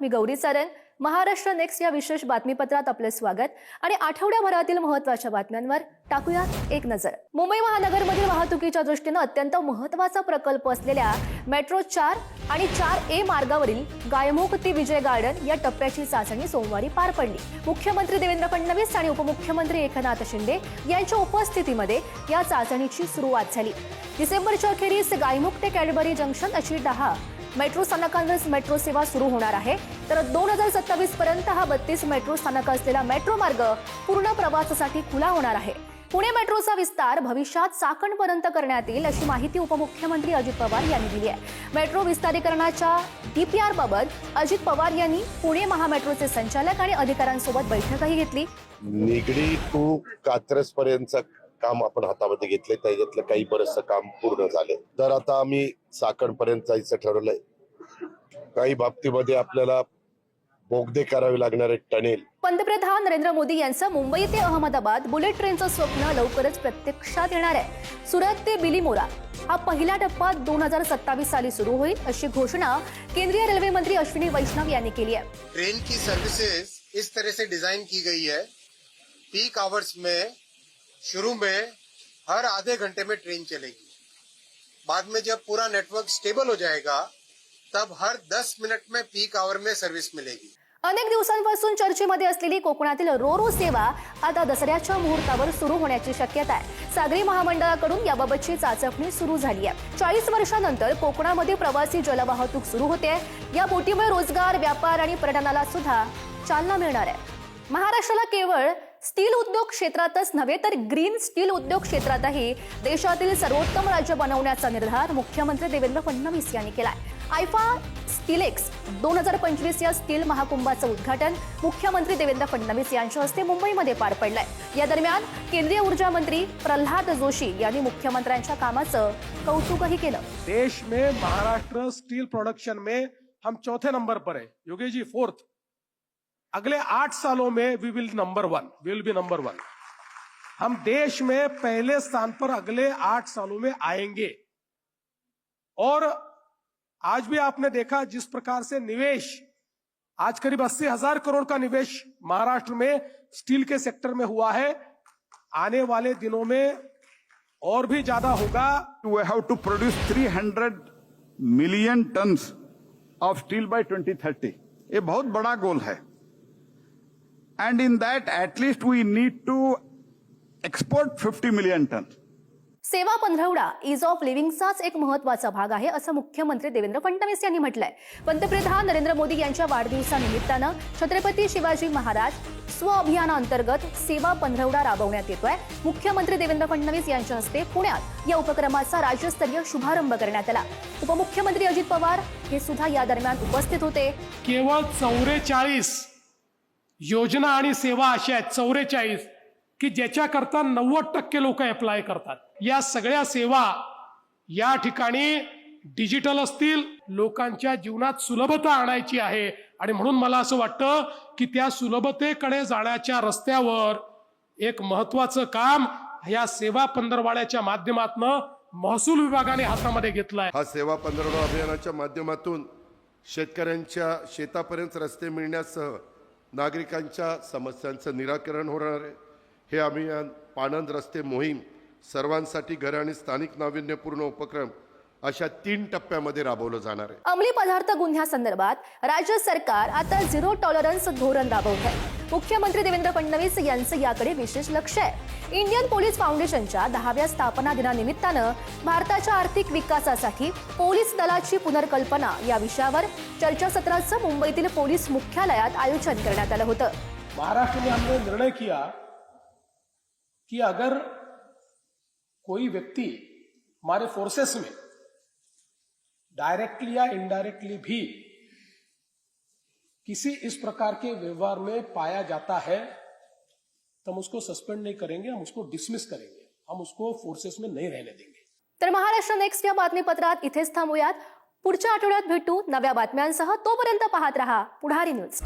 मी Gauri Saran. Maharashtra next या विशेष बातमीपत्रात आपले स्वागत. आणि आठवड्याभरातील महत्त्वाच्या बातम्यांवर टाकूया एक नजर. मुंबई महानगरमधील वाहतुकीच्या दृष्टीनं अत्यंत महत्त्वाचा प्रकल्प असलेल्या मेट्रो चार आणि चार ए मार्गावरील गायमुख ते विजय गार्डन या टप्प्याची चाचणी सोमवारी पार पडली. मुख्यमंत्री देवेंद्र फडणवीस आणि उपमुख्यमंत्री एकनाथ शिंदे यांच्या उपस्थितीमध्ये या चाचणीची सुरुवात झाली. डिसेंबरच्या अखेरीस गायमुख ते कॅडबरी जंक्शन अशी दहा मेट्रो स्थानकांवरच मेट्रो सेवा सुरू होणार आहे. तर दोन हजार सत्तावीस पर्यंत हा बत्तीस मेट्रो स्थानक असलेला मेट्रो मार्ग पूर्ण प्रवासासाठी खुला होणार आहे. पुणे मेट्रोचा विस्तार भविष्यात चाकणपर्यंत करण्यात येईल अशी माहिती उपमुख्यमंत्री अजित पवार यांनी दिली आहे. मेट्रो विस्तारीकरणाच्या डीपीआर बाबत अजित पवार यांनी पुणे महामेट्रोचे संचालक आणि अधिकाऱ्यांसोबत बैठकही घेतली. निगडी टू कात्रज पर्यंतचा काम आपण हातामध्ये घेतले त्याच्यातलं काही बरचसं काम पूर्ण झाले. तर आता आम्ही चाकण पर्यंत जायचं ठरवलंय. काही बाबतीमध्ये आपल्याला बोगदे करावे लागणारे टनेल. पंतप्रधान नरेंद्र मोदी यांचं मुंबई ते अहमदाबाद बुलेट ट्रेनचं स्वप्न लवकरच प्रत्यक्षात येणार आहे. सुरत ते बिलीमोरा. हा पहिला टप्पा दोन हजार सत्तावीस साली सुरू होईल अशी घोषणा केंद्रीय रेल्वे मंत्री अश्विनी वैष्णव यांनी केली आहे. ट्रेन की सर्विसेज इस तरह से डिजाइन की गई है. पीक आवर्स में शुरू में हर आधे घंटे में ट्रेन चलेगी। बाद में जब पूरा नेटवर्क स्टेबल हो जाएगा तब हर 10 मिनट में पीक आवर में सर्विस मिलेगी। अनेक दिवसांपासून चर्चेमध्ये असलेली कोकणातील रो रो सेवा आता दसऱ्याच्या मुहूर्तावर सुरू होण्याची शक्यता आहे. सागरी महामंडळाकडून याबाबतची चाचपणी सुरू झाली आहे. चाळीस वर्षानंतर कोकणामध्ये प्रवासी जलवाहतूक सुरू होते. या बोटीमुळे रोजगार व्यापार आणि पर्यटनाला सुद्धा चालना मिळणार आहे. महाराष्ट्राला केवळ स्टील उद्योग क्षेत्रातच नव्हे तर ग्रीन स्टील उद्योग क्षेत्रातही देशातील सर्वोत्तम राज्य बनवण्याचा निर्धार मुख्यमंत्री देवेंद्र फडणवीस यांनी केलाय. आयफा स्टीलेक्स दोन हजार पंचवीस या स्टील महाकुंभाचं उद्घाटन मुख्यमंत्री देवेंद्र फडणवीस यांच्या हस्ते मुंबईमध्ये पार पडलंय. या दरम्यान केंद्रीय ऊर्जा मंत्री प्रल्हाद जोशी यांनी मुख्यमंत्र्यांच्या कामाचं कौतुकही केलं. देश में महाराष्ट्र स्टील प्रोडक्शन में हम चौथे नंबर पर है। योगेश जी फोर्थ अगले आठ सालों में we will number one we will be number one हम देश में पहले स्थान पर अगले आठ सालों में आएँगे। और आज भी आपने देखा जिस प्रकार से निवेश, आज करीब अस्सी हज़ार करोड़ का निवेश महाराष्ट्र में स्टील के सेक्टर में हुआ है। आने वाले दिनों में और भी ज़्यादा होगा। We have to produce 300 million tons of steel by 2030 ये बहुत बड़ा गोल है। And in that at least we need to export 50 million tons सेवा पंधरवडा इज ऑफ लिव्हिंगचाच एक महत्त्वाचा भाग आहे असं मुख्यमंत्री देवेंद्र फडणवीस यांनी म्हटलंय. पंतप्रधान नरेंद्र मोदी यांच्या वाढदिवसानिमित्तानं छत्रपती शिवाजी महाराज स्व अभियानाअंतर्गत सेवा पंधरवडा राबवण्यात येतोय. मुख्यमंत्री देवेंद्र फडणवीस यांच्या हस्ते पुण्यात या उपक्रमाचा राज्यस्तरीय शुभारंभ करण्यात आला. उपमुख्यमंत्री अजित पवार हे सुद्धा या दरम्यान उपस्थित होते. केवळ चौवेचाळीस योजना आणि सेवा अशा आहेत चौवेचाळीस की ज्याच्याकरता नव्वद टक्के लोक अप्लाय करतात. या सगळ्या सेवा या ठिकाणी डिजिटल असतील लोकांच्या जीवनात सुलभता आणायची आहे. आणि म्हणून मला असं वाटतं की त्या सुलभतेकडे जाण्याच्या रस्त्यावर एक महत्वाचं काम या सेवा पंधरवाड्याच्या माध्यमातून महसूल विभागाने हातामध्ये घेतलाय. हा सेवा पंधरवडा अभियानाच्या माध्यमातून शेतकऱ्यांच्या शेतापर्यंत रस्ते मिळण्यासह नागरिकांच्या समस्यांचं निराकरण होणार आहे. हे अभियान पाणंद रस्ते मोहीम सर्वांसाठी घर आणि स्थानिक नाविन्यपूर्ण उपक्रम अशा तीन टप्प्यामध्ये राबवलं जाणार आहे. अंमली पदार्थ गुन्ह्यासंदर्भात राज्य सरकार आता झिरो टॉलरन्स धोरण राबवत आहे मुख्यमंत्री देवेंद्र फडणवीस यांचं याकडे विशेष लक्ष आहे. इंडियन पोलीस फाउंडेशनच्या दहाव्या स्थापना दिनानिमित्तानं भारताच्या आर्थिक विकासासाठी पोलीस दलाची पुनर्कल्पना या विषयावर चर्चासत्राचं मुंबईतील पोलीस मुख्यालयात आयोजन करण्यात आलं होतं. महाराष्ट्र हमने निर्णय किया कि अगर कोई व्यक्ति हमारे फोर्सेस में डायरेक्टली या इनडायरेक्टली भी किसी इस प्रकार के व्यवहार में पाया जाता है तो हम उसको सस्पेंड नहीं करेंगे, हम उसको डिसमिस करेंगे, हम उसको फोर्सेस में नहीं रहने देंगे। तर महाराष्ट्र नेक्स्ट या बातमीपत्रात इथेच थांबूयात. पुढच्या आठवड्यात भेटू नव्या बातम्यांसह. तोपर्यंत पाहत रहा पुढारी न्यूज़